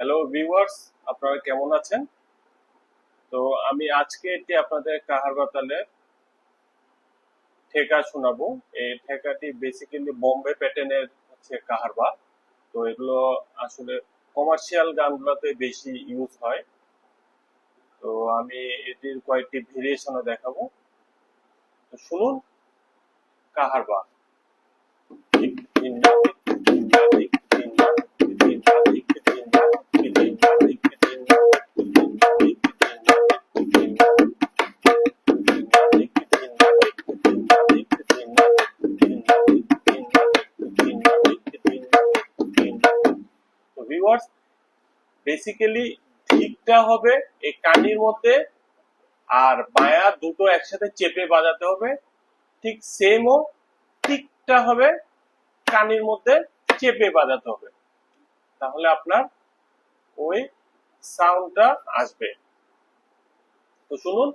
Hello viewers আপনারা কেমন আছেন? তো আমি আজকে এটি আপনাদের কাহার বাতালে ঠেকা শোনাবো। এই ঠেকাটি বেসিক্যালি বোম্বে প্যাটার্নের হচ্ছে কাহারবা তো এগুলো আসলে কমার্শিয়াল গানগুলোতে বেশি ইউজ হয়। তো আমি এটির কয়েকটি ভেরিয়েশনও দেখাবো। তো শুনুন কাহারবা ভিউয়ার্স বেসিক্যালি ঠিকটা হবে এই কানির মধ্যে আর বায়া দুটো একসাথে চেপে বাজাতে হবে। ঠিক সেমও ঠিকটা হবে কানির মধ্যে চেপে বাজাতে হবে। তাহলে আপনার ওই সাউন্ডটা আসবে। তো শুনুন।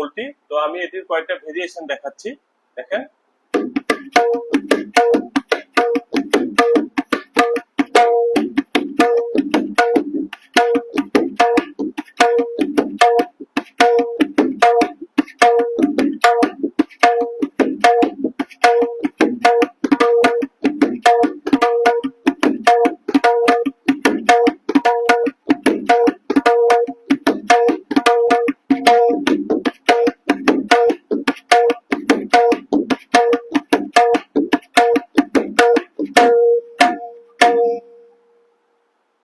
পোলটি তো আমি এটির কয়েকটা ভেরিয়েশন দেখাচ্ছি দেখেন